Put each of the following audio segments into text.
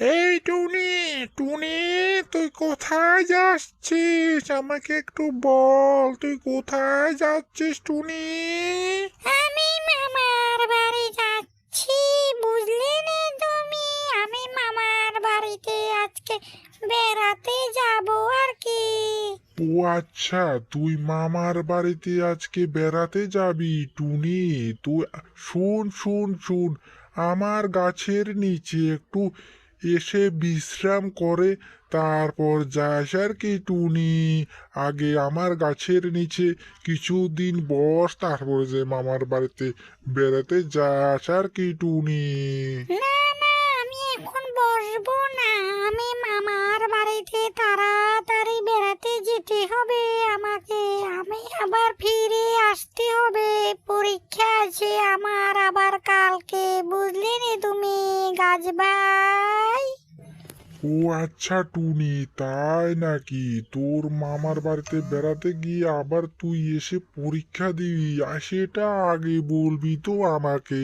এই টুনি টুনি তুই কোথায় যাচ্ছিস? আমাকে একটু বল তুই কোথায় যাচ্ছিস টুনি? আমি মামার বাড়ি যাচ্ছি বুঝলে নে তুমি? আমি মামার বাড়িতে আজকে বেড়াতে যাব আর কি? ও আচ্ছা তুই মামার বাড়িতে আজকে বেড়াতে যাবি টুনি? তুই শুন শুন শুন আমার গাছের নিচে একটু এসে বিশ্রাম করে, তারপর যাস আর কি টুনি। আগে আমার গাছের নিচে কিছুদিন বস, তারপর যে মামার বাড়িতে বেড়াতে যাস আর কি টুনি। আমি এখন বসবো না। আমি মামার বাড়িতে তাড়াতাড়ি বেড়াতে যেতে হবে আমাকে। আমি আবার ফিরে আসতে হবে। পরীক্ষা আছে আমার আবার কালকে, বুঝলে তুমি গাছ ভাই ও আচ্ছা টুনি, তাই নাকি? তোর মামার বাড়িতে বেড়াতে গিয়ে আবার তুই এসে পরীক্ষা দিবি, আর সেটা আগে বলবি তো আমাকে।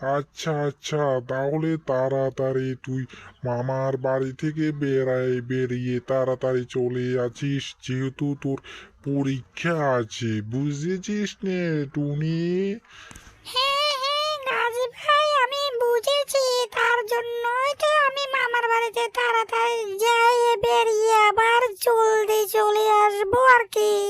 আচ্ছা আচ্ছা তাহলে তাড়াতাড়ি তুই মামার বাড়ি থেকে বেড়াই বেরিয়ে তাড়াতাড়ি চলে আছিস, যেহেতু তোর পরীক্ষা আছে, বুঝেছিস নে টুনি? বাড়িতে তাড়াতাড়ি যাই বেরিয়ে আবার জলদি চলে আসব আর কি।